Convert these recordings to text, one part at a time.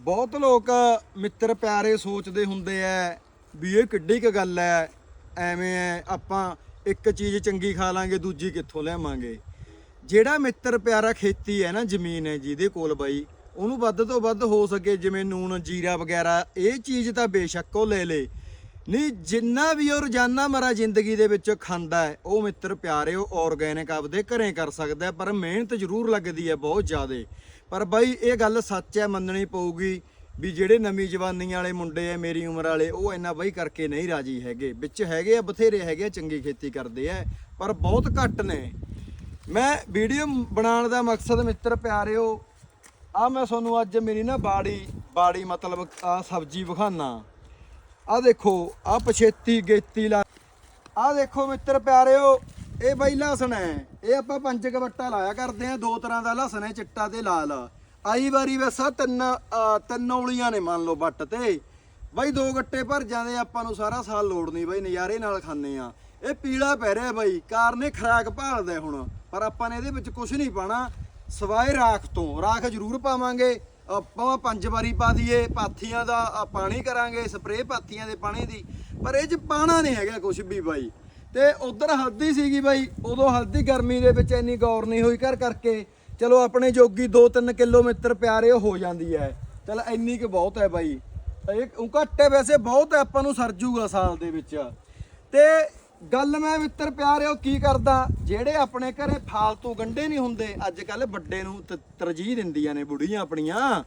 ਬਹੁਤ ਲੋਕ ਮਿੱਤਰ ਪਿਆਰੇ ਸੋਚਦੇ ਹੁੰਦੇ ਐ ਵੀ ਇਹ ਕਿੱਡੀ ਕੁ ਗੱਲ ਐ, ਐਵੇਂ ਐ, ਆਪਾਂ ਇੱਕ ਚੀਜ਼ ਚੰਗੀ ਖਾ ਲਾਂਗੇ, ਦੂਜੀ ਕਿੱਥੋਂ ਲਿਆਵਾਂਗੇ। ਜਿਹੜਾ ਮਿੱਤਰ ਪਿਆਰਾ ਖੇਤੀ ਹੈ ਨਾ, ਜ਼ਮੀਨ ਹੈ ਜਿਹਦੇ ਕੋਲ ਬਾਈ, ਉਹਨੂੰ ਵੱਧ ਤੋਂ ਵੱਧ ਹੋ ਸਕੇ, ਜਿਵੇਂ ਨੂਨ ਜੀਰਾ ਵਗੈਰਾ, ਇਹ ਚੀਜ਼ ਤਾਂ ਬੇਸ਼ੱਕ ਉਹ ਲੈ ਲੇ। ਨਹੀਂ, ਜਿੰਨਾ ਵੀ ਉਹ ਰੋਜ਼ਾਨਾ ਮਰਾ ਜ਼ਿੰਦਗੀ ਦੇ ਵਿੱਚ ਖਾਂਦਾ ਹੈ ਉਹ ਮਿੱਤਰ ਪਿਆਰੇ, ਉਹ ਆਰਗੈਨਿਕ ਆਪਦੇ ਘਰੇ ਕਰ ਸਕਦਾ ਪਰ ਮਿਹਨਤ ਜ਼ਰੂਰ ਲੱਗਦੀ ਹੈ ਬਹੁਤ ਜ਼ਿਆਦਾ। ਪਰ ਬਾਈ, ਇਹ ਗੱਲ ਸੱਚ ਹੈ, ਮੰਨਣੀ ਪਊਗੀ ਵੀ ਜਿਹੜੇ ਨਵੀਂ ਜਵਾਨੀ ਵਾਲੇ ਮੁੰਡੇ ਐ, ਮੇਰੀ ਉਮਰ ਵਾਲੇ, ਉਹ ਇੰਨਾ ਬਾਈ ਕਰਕੇ ਨਹੀਂ ਰਾਜੀ ਹੈਗੇ। ਵਿੱਚ ਹੈਗੇ ਆ, ਬਥੇਰੇ ਹੈਗੇ ਆ, ਚੰਗੀ ਖੇਤੀ ਕਰਦੇ ਆ ਪਰ ਬਹੁਤ ਘੱਟ ਨੇ। ਮੈਂ ਵੀਡੀਓ ਬਣਾਉਣ ਦਾ ਮਕਸਦ ਮਿੱਤਰ ਪਿਆਰਿਓ ਆ ਮੈਂ ਤੁਹਾਨੂੰ ਅੱਜ ਮੇਰੀ ਨਾ ਬਾੜੀ ਬਾੜੀ ਮਤਲਬ ਆ ਸਬਜ਼ੀ ਵਿਖਾਨਾ ਆ ਦੇਖੋ ਆ ਪਛੇਤੀ ਗੇਤੀ ਲਾ ਆ ਦੇਖੋ ਮਿੱਤਰ ਪਿਆਰਿਓ ਇਹ ਬਈ ਲਸਣ ਹੈ। ਇਹ ਆਪਾਂ ਪੰਜ ਕਵੱਟਾ ਲਾਇਆ ਕਰਦੇ ਆ ਦੋ ਤਰ੍ਹਾਂ ਦਾ ਲਸਣ ਹੈ, ਚਿੱਟਾ ਤੇ ਲਾਲ। ਆਈ ਵਾਰੀ ਵੈਸਾ ਤਿੰਨ ਤਿੰਨ ਔਲੀਆਂ ਨੇ ਮੰਨ ਲਓ ਵੱਟ ਤੇ। ਬਾਈ ਦੋ ਗੱਟੇ ਭਰ ਜਾਂਦੇ ਆਪਾਂ ਨੂੰ ਸਾਰਾ ਸਾਲ ਲੋੜ ਨਹੀਂ ਬਈ, ਨਜ਼ਾਰੇ ਨਾਲ ਖਾਂਦੇ ਆ ਇਹ ਪੀਲਾ ਪੈ ਰਿਹਾ ਬਾਈ ਕਾਰਨ ਇਹ ਖਰਾਕ ਭਾਲਦਾ ਹੁਣ। ਪਰ ਆਪਾਂ ਨੇ ਇਹਦੇ ਵਿੱਚ ਕੁਝ ਨਹੀਂ ਪਾਣਾ। ਸਵਾਏ ਰਾਖ ਤੋਂ। ਰਾਖ ਜ਼ਰੂਰ ਪਾਵਾਂਗੇ। ਆਪਾਂ ਪੰਜ ਵਾਰੀ ਪਾ ਦਈਏ। ਪਾਥੀਆਂ ਦਾ ਪਾਣੀ ਕਰਾਂਗੇ। ਸਪਰੇਅ ਪਾਥੀਆਂ ਦੇ ਪਾਣੀ ਦੀ। ਪਰ ਇਹ ਚ ਪਾਣਾ ਨਹੀਂ ਹੈਗਾ ਕੁਝ ਵੀ ਬਾਈ। ਤੇ ਉਧਰ ਹਲਦੀ ਸੀਗੀ ਬਾਈ, ਉਦੋਂ ਹਲਦੀ ਗਰਮੀ ਦੇ ਵਿੱਚ ਇੰਨੀ ਗੌਰ ਨਹੀਂ ਹੋਈ ਕਰ ਕਰਕੇ। ਚਲੋ ਆਪਣੇ ਜੋਗੀ 2-3 ਕਿਲੋਮੀਟਰ ਪਿਆਰੇ ਹੋ ਜਾਂਦੀ ਹੈ। ਚਲ ਇੰਨੀ ਕੁ ਬਹੁਤ ਹੈ ਬਾਈ। ਇਹ ਘੱਟ ਹੈ ਵੈਸੇ ਬਹੁਤ ਹੈ, ਆਪਾਂ ਨੂੰ ਸਰ ਜੂਗਾ ਸਾਲ ਦੇ ਵਿੱਚ। ਤੇ ਗੱਲ ਮੈਂ ਮਿੱਤਰ ਪਿਆਰਿਓ ਕੀ ਕਰਦਾ, ਜਿਹੜੇ ਆਪਣੇ ਘਰੇ ਫਾਲਤੂ ਗੰਡੇ ਨਹੀਂ ਹੁੰਦੇ ਅੱਜ ਕੱਲ ਵੱਡੇ ਨੂੰ ਤ- ਤਰਜੀਹ ਦਿੰਦੀਆਂ ਨੇ ਬੁੜੀਆਂ ਆਪਣੀਆਂ।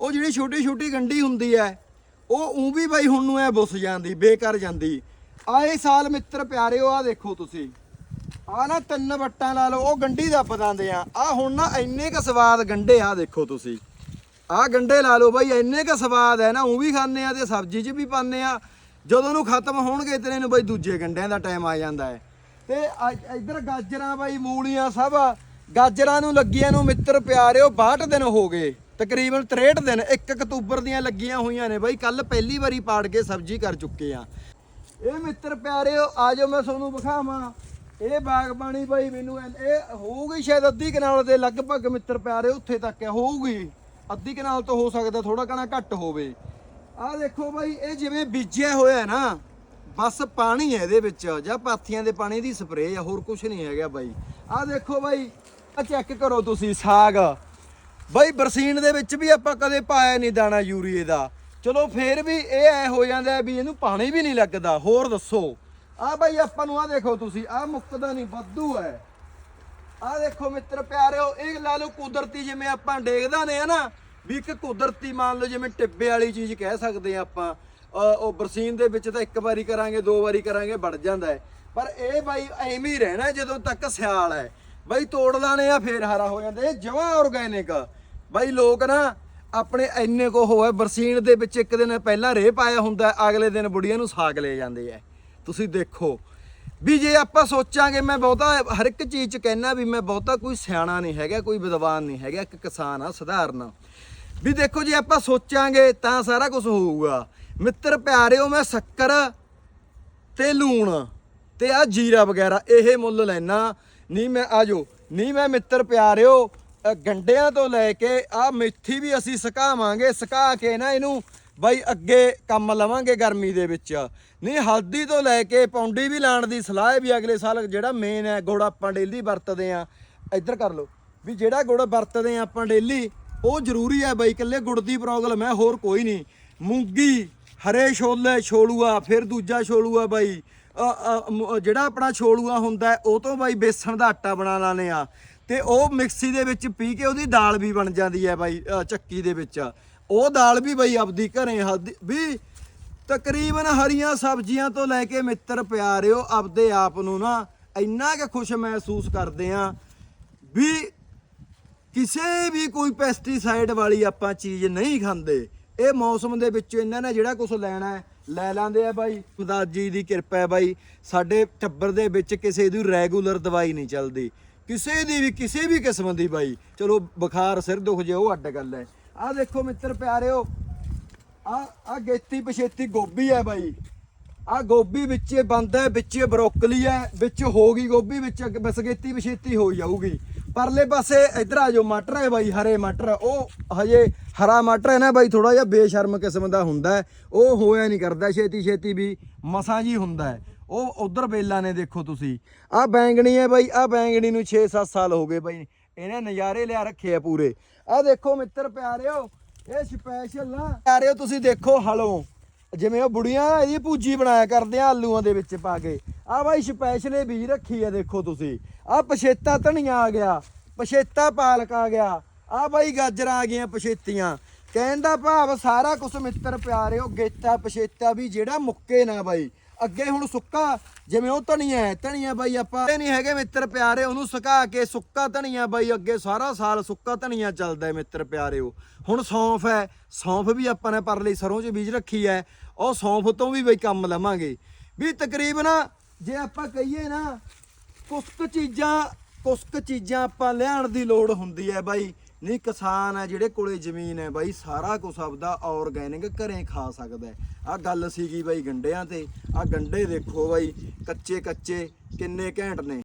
ਉਹ ਜਿਹੜੀ ਛੋਟੀ ਛੋਟੀ ਗੰਢੀ ਹੁੰਦੀ ਹੈ, ਉਹ ਉਂ ਵੀ ਬਾਈ ਹੁਣ ਨੂੰ ਐ ਬੁੱਸ ਜਾਂਦੀ, ਬੇਕਾਰ ਜਾਂਦੀ। ਆਏ ਸਾਲ ਮਿੱਤਰ ਪਿਆਰਿਓ ਆ ਦੇਖੋ ਤੁਸੀਂ। ਆ ਨਾ ਤਿੰਨ ਵੱਟਾਂ ਲਾ ਲਓ, ਉਹ ਗੰਢੀ ਦਾ ਪਤਾਂਦੇ ਆ। ਆ ਹੁਣ ਨਾ ਇੰਨੇ ਕ ਸਵਾਦ ਗੰਢੇ ਆ ਦੇਖੋ ਤੁਸੀਂ। ਆ ਗੰਢੇ ਲਾ ਲਓ ਬਾਈ, ਇੰਨੇ ਕ ਸਵਾਦ ਹੈ ਨਾ, ਉਹ ਵੀ ਖਾਂਦੇ ਆ ਤੇ ਸਬਜ਼ੀ 'ਚ ਵੀ ਪਾਉਂਦੇ ਆ। ਜਦੋਂ ਨੂੰ ਖਤਮ ਹੋਣਗੇ ਤੇਰੇ ਨੂੰ ਬਾਈ ਦੂਜੇ ਗੰਢਿਆਂ ਦਾ ਟਾਈਮ ਆ ਜਾਂਦਾ ਹੈ ਤੇ ਇੱਧਰ ਗਾਜਰਾਂ ਬਾਈ, ਮੂਲੀਆਂ ਸਭ ਗਾਜਰਾਂ ਨੂੰ ਲੱਗੀਆਂ ਨੂੰ ਮਿੱਤਰ ਪਿਆਰਿਓ 62 ਦਿਨ ਹੋ ਗਏ। ਤਕਰੀਬਨ 63 ਦਿਨ 1 ਅਕਤੂਬਰ ਦੀਆਂ ਲੱਗੀਆਂ ਹੋਈਆਂ ਨੇ ਬਾਈ। ਕੱਲ ਪਹਿਲੀ ਵਾਰੀ ਪਾੜ ਕੇ ਸਬਜ਼ੀ ਕਰ ਚੁੱਕੇ ਆ। ਇਹ ਮਿੱਤਰ ਪਿਆਰਿਓ, ਆਜੋ ਮੈਂ ਤੁਹਾਨੂੰ ਵਿਖਾਵਾਂ। ਇਹ ਬਾਗਬਾਨੀ ਬਾਈ ਮੈਨੂੰ ਇਹ ਹੋਊਗੀ ਸ਼ਾਇਦ ਅੱਧੀ ਕਨਾਲ ਦੇ ਲਗਭਗ ਮਿੱਤਰ ਪਿਆਰਿਓ, ਉੱਥੇ ਤੱਕ ਹੈ ਹੋਊਗੀ। ਅੱਧੀ ਕਨਾਲ ਤੋਂ ਹੋ ਸਕਦਾ ਥੋੜਾ ਕਣਾ ਘੱਟ ਹੋਵੇ। ਆਹ ਦੇਖੋ ਬਾਈ, ਇਹ ਜਿਵੇਂ ਬੀਜਿਆ ਹੋਇਆ ਨਾ, ਬਸ ਪਾਣੀ ਹੈ ਇਹਦੇ ਵਿੱਚ, ਜਾਂ ਪਾਥੀਆਂ ਦੇ ਪਾਣੀ ਦੀ ਸਪਰੇਅ ਆ ਹੋਰ ਕੁਝ ਨਹੀਂ ਹੈਗਾ ਬਾਈ। ਆਹ ਦੇਖੋ ਬਾਈ ਆ ਚੈੱਕ ਕਰੋ ਤੁਸੀਂ ਸਾਗ। ਬਾਈ, ਬਰਸੀਨ ਦੇ ਵਿੱਚ ਵੀ ਆਪਾਂ ਕਦੇ ਪਾਇਆ ਨਹੀਂ ਦਾਣਾ ਯੂਰੀਏ ਦਾ। ਚਲੋ ਫੇਰ ਵੀ ਇਹ ਐ ਹੋ ਜਾਂਦਾ ਵੀ ਇਹਨੂੰ ਪਾਣੀ ਵੀ ਨਹੀਂ ਲੱਗਦਾ। ਹੋਰ ਦੱਸੋ। ਆ ਬਾਈ ਆਪਾਂ ਨੂੰ ਆ ਦੇਖੋ ਤੁਸੀਂ, ਆ ਮੁੱਕਦਾ ਨਹੀਂ, ਵਾਧੂ ਹੈ ਆ ਦੇਖੋ ਮਿੱਤਰ ਪਿਆਰਿਓ, ਇਹ ਲਾ ਲਓ ਕੁਦਰਤੀ ਜਿਵੇਂ ਆਪਾਂ ਡੇਗਦਾ ਨੇ ਆ ਨਾ ਵੀ ਇੱਕ ਕੁਦਰਤੀ ਮੰਨ ਲਓ ਜਿਵੇਂ ਟਿੱਬੇ ਵਾਲੀ ਚੀਜ਼ ਕਹਿ ਸਕਦੇ ਆ ਆਪਾਂ। ਉਹ ਬਰਸੀਨ ਦੇ ਵਿੱਚ ਤਾਂ ਇੱਕ ਵਾਰੀ ਕਰਾਂਗੇ, ਦੋ ਵਾਰੀ ਕਰਾਂਗੇ, ਵੜ ਜਾਂਦਾ ਹੈ ਪਰ ਇਹ ਬਾਈ ਐਵੇਂ ਹੀ ਰਹਿਣਾ ਜਦੋਂ ਤੱਕ ਸਿਆਲ ਹੈ ਬਾਈ ਤੋੜ ਲਾਣੇ ਆ, ਫੇਰ ਹਰਾ ਹੋ ਜਾਂਦਾ। ਇਹ ਜਮਾਂ ਆਰਗੈਨਿਕ ਬਾਈ ਲੋਕ ਨਾ ਆਪਣੇ ਇੰਨੇ ਕੋ ਹੋਇਆ ਬਰਸੀਨ ਦੇ ਵਿੱਚ ਇੱਕ ਦਿਨ ਪਹਿਲਾਂ ਰੇਹ ਪਾਇਆ ਹੁੰਦਾ ਅਗਲੇ ਦਿਨ ਬੁੜੀਆਂ ਨੂੰ ਸਾਗ ਲੈ ਜਾਂਦੇ ਆ। ਤੁਸੀਂ ਦੇਖੋ। ਵੀ ਜੇ ਆਪਾਂ ਸੋਚਾਂਗੇ ਮੈਂ ਬਹੁਤਾ ਹਰ ਇੱਕ ਚੀਜ਼ ਚ ਕਹਿਣਾ ਵੀ ਮੈਂ ਬਹੁਤਾ ਕੋਈ ਸਿਆਣਾ ਨਹੀਂ ਹੈਗਾ ਕੋਈ ਵਿਦਵਾਨ ਨਹੀਂ ਹੈਗਾ ਇੱਕ ਕਿਸਾਨ ਆ ਸਧਾਰਨ ਵੀ ਦੇਖੋ ਜੇ ਆਪਾਂ ਸੋਚਾਂਗੇ ਤਾਂ ਸਾਰਾ ਕੁਝ ਹੋਊਗਾ। ਮਿੱਤਰ ਪਿਆਰਿਓ ਮੈਂ ਸ਼ੱਕਰ ਤੇ ਲੂਣ ਤੇ ਆ ਜੀਰਾ ਵਗੈਰਾ ਇਹ ਮੁੱਲ ਲੈਣਾ ਨਹੀਂ ਮੈਂ ਆਜੋ ਨਹੀਂ ਮੈਂ ਮਿੱਤਰ ਪਿਆਰਿਓ ਅ, ਗੰਡਿਆਂ ਤੋਂ ਲੈ ਕੇ ਆ ਮੇਥੀ ਵੀ ਅਸੀਂ ਸੁਕਾਵਾਂਗੇ, ਸੁਕਾ ਕੇ ਨਾ ਇਹਨੂੰ ਬਾਈ ਅੱਗੇ ਕੰਮ ਲਵਾਂਗੇ ਗਰਮੀ ਦੇ ਵਿੱਚ। ਨਹੀਂ, ਹਲਦੀ ਤੋਂ ਲੈ ਕੇ ਪੌਂਡੀ ਵੀ ਲਾਣ ਦੀ ਸਲਾਹ ਵੀ ਅਗਲੇ ਸਾਲ ਜਿਹੜਾ ਮੇਨ ਹੈ, ਗੁੜ ਆਪਾਂ ਡੇਲੀ ਵਰਤਦੇ ਆ ਇੱਧਰ ਕਰ ਲਓ, ਵੀ ਜਿਹੜਾ ਗੁੜ ਵਰਤਦੇ ਆ ਆਪਾਂ ਡੇਲੀ, ਉਹ ਜ਼ਰੂਰੀ ਹੈ ਬਾਈ ਇਕੱਲੇ ਗੁੜ ਦੀ ਪ੍ਰੋਬਲਮ ਹੈ, ਹੋਰ ਕੋਈ ਨਹੀਂ। ਮੂੰਗੀ, ਹਰੇ ਛੋਲੇ, ਛੋਲੂਆ, ਫਿਰ ਦੂਜਾ ਛੋਲੂਆ ਬਾਈ। ਜਿਹੜਾ ਆਪਣਾ ਛੋਲੂਆ ਹੁੰਦਾ ਉਹ ਤੋਂ ਬਾਈ ਬੇਸਣ ਦਾ ਆਟਾ ਬਣਾ ਲਾਨੇ ਆ ਤੇ ਉਹ ਮਿਕਸੀ ਦੇ ਵਿੱਚ ਪੀ ਕੇ ਉਹਦੀ ਦਾਲ ਵੀ ਬਣ ਜਾਂਦੀ ਹੈ ਬਾਈ ਚੱਕੀ ਦੇ ਵਿੱਚ। ਉਹ ਦਾਲ ਵੀ ਬਾਈ ਆਪਦੀ ਘਰੇ ਹਲਦੀ, ਵੀ ਤਕਰੀਬਨ ਹਰੀਆਂ ਸਬਜ਼ੀਆਂ ਤੋਂ ਲੈ ਕੇ ਮਿੱਤਰ ਪਿਆਰਿਓ, ਆਪਦੇ ਆਪ ਨੂੰ ਨਾ ਇੰਨਾ ਕਿ ਖੁਸ਼ ਮਹਿਸੂਸ ਕਰਦੇ ਆ ਵੀ ਕਿਸੇ ਵੀ ਕੋਈ ਪੈਸਟੀਸਾਈਡ ਵਾਲੀ ਆਪਾਂ ਚੀਜ਼ ਨਹੀਂ ਖਾਂਦੇ। ਇਹ ਮੌਸਮ ਦੇ ਵਿੱਚ ਇਹਨਾਂ ਨੇ ਜਿਹੜਾ ਕੁਝ ਲੈਣਾ ਲੈ ਲੈਂਦੇ ਆ ਬਾਈ। ਖੁਦਾ ਜੀ ਦੀ ਕਿਰਪਾ ਹੈ ਬਾਈ। ਸਾਡੇ ਟੱਬਰ ਦੇ ਵਿੱਚ ਕਿਸੇ ਦੀ ਰੈਗੂਲਰ ਦਵਾਈ ਨਹੀਂ ਚੱਲਦੀ। ਕਿਸੇ ਦੀ ਵੀ ਕਿਸੇ ਵੀ ਕਿਸਮ ਦੀ ਬਾਈ। ਚਲੋ, ਬੁਖਾਰ, ਸਿਰ ਦੁਖ ਜੇ, ਉਹ ਅੱਡ ਗੱਲ ਹੈ। ਆਹ ਦੇਖੋ ਮਿੱਤਰ ਪਿਆਰਿਓ ਆ ਆ ਗੇਤੀ ਪਛੇਤੀ ਗੋਭੀ ਹੈ ਬਾਈ। ਆ ਗੋਭੀ ਵਿੱਚ ਬੰਦ ਹੈ, ਵਿੱਚੇ ਬਰੋਕਲੀ ਹੈ, ਵਿੱਚ ਹੋ ਗਈ ਗੋਭੀ, ਵਿੱਚ ਬਸ ਗੇਤੀ ਪਛੇਤੀ ਹੋ ਜਾਊਗੀ। ਪਰਲੇ ਪਾਸੇ ਇੱਧਰ ਆ ਜਾਓ, ਮਟਰ ਹੈ ਬਾਈ, ਹਰੇ ਮਟਰ। ਉਹ ਹਜੇ ਹਰਾ ਮਟਰ ਹੈ ਨਾ ਬਾਈ ਥੋੜਾ ਜਿਹਾ ਬੇਸ਼ਰਮ ਕਿਸਮ ਦਾ ਹੁੰਦਾ ਉਹ ਹੋਇਆ ਨਹੀਂ ਕਰਦਾ ਛੇਤੀ ਛੇਤੀ ਵੀ ਮਸਾਂ ਜੀ ਹੁੰਦਾ ਹੈ। ਉਹ ਉਧਰ ਬੇਲਾਂ ਨੇ ਦੇਖੋ ਤੁਸੀਂ। ਆ ਬੈਂਗਣੀ ਹੈ ਬਾਈ, ਆ ਬੈਂਗਣੀ ਨੂੰ 6-7 ਸਾਲ ਹੋ ਗਏ ਬਾਈ। ਇਹਨੇ ਨਜ਼ਾਰੇ ਲਿਆ ਰੱਖੇ ਆ ਪੂਰੇ। ਆ ਦੇਖੋ ਮਿੱਤਰ ਪਿਆਰਿਓ, ਇਹ ਸਪੈਸ਼ਲ ਨਾ ਪਿਆਰਿਓ, ਤੁਸੀਂ ਦੇਖੋ ਹਲੋਂ। ਜਿਵੇਂ ਉਹ ਬੁੜੀਆਂ ਇਹਦੀ ਪੂਜੀ ਬਣਾਇਆ ਕਰਦੇ ਆ ਆਲੂਆਂ ਦੇ ਵਿੱਚ ਪਾ ਕੇ। ਆ ਬਾਈ ਸਪੈਸ਼ਲ ਇਹ ਬੀਜ ਰੱਖੀ ਆ ਦੇਖੋ ਤੁਸੀਂ। ਆ ਪਛੇਤਾ ਧਨੀਆ ਆ ਗਿਆ, ਪਛੇਤਾ ਪਾਲਕ ਆ ਗਿਆ। ਆ ਬਾਈ ਗਾਜਰਾਂ ਆ ਗਈਆਂ ਪਛੇਤੀਆਂ। ਕਹਿਣ ਦਾ ਭਾਵ ਸਾਰਾ ਕੁਝ ਮਿੱਤਰ ਪਿਆਰਿਓ, ਗੇਤਾ ਪਛੇਤਾ ਵੀ ਜਿਹੜਾ ਮੁੱਕੇ ਨਾ ਬਾਈ। ਅੱਗੇ ਹੁਣ ਸੁੱਕਾ, ਜਿਵੇਂ ਉਹ ਧਨੀਆ ਹੈ, ਧਨੀਆ ਬਾਈ ਆਪਾਂ ਇਹ ਨਹੀਂ ਹੈਗੇ ਮਿੱਤਰ ਪਿਆਰੇ, ਉਹਨੂੰ ਸੁਕਾ ਕੇ ਸੁੱਕਾ ਧਨੀਆ ਬਾਈ ਅੱਗੇ ਸਾਰਾ ਸਾਲ ਸੁੱਕਾ ਧਨੀਆ ਚੱਲਦਾ ਹੈ ਮਿੱਤਰ ਪਿਆਰਿਓ ਹੁਣ ਸੌਂਫ ਹੈ, ਸੌਂਫ ਵੀ ਆਪਾਂ ਨੇ ਪਰ ਲਈ ਸਰੋਂ 'ਚ ਬੀਜ ਰੱਖੀ ਹੈ, ਉਹ ਸੌਂਫ ਤੋਂ ਵੀ ਬਈ ਕੰਮ ਲਵਾਂਗੇ। ਵੀ ਤਕਰੀਬਨ ਜੇ ਆਪਾਂ ਕਹੀਏ ਨਾ, ਕੁਸ਼ਕ ਚੀਜ਼ਾਂ ਕੁਸ਼ਕ ਚੀਜ਼ਾਂ ਆਪਾਂ ਲਿਆਉਣ ਦੀ ਲੋੜ ਹੁੰਦੀ ਹੈ ਬਾਈ। ਨਹੀਂ, ਕਿਸਾਨ ਹੈ ਜਿਹੜੇ ਕੋਲੇ ਜ਼ਮੀਨ ਹੈ ਬਾਈ, ਸਾਰਾ ਕੁਝ ਆਪਦਾ ਆਰਗੈਨਿਕ ਘਰੇ ਖਾ ਸਕਦਾ ਹੈ। ਆ ਗੱਲ ਸੀਗੀ ਬਾਈ ਗੰਡਿਆਂ ਤੇ। ਆ ਗੰਡੇ ਦੇਖੋ ਬਾਈ ਕੱਚੇ ਕੱਚੇ ਕਿੰਨੇ ਘੈਂਟ ਨੇ।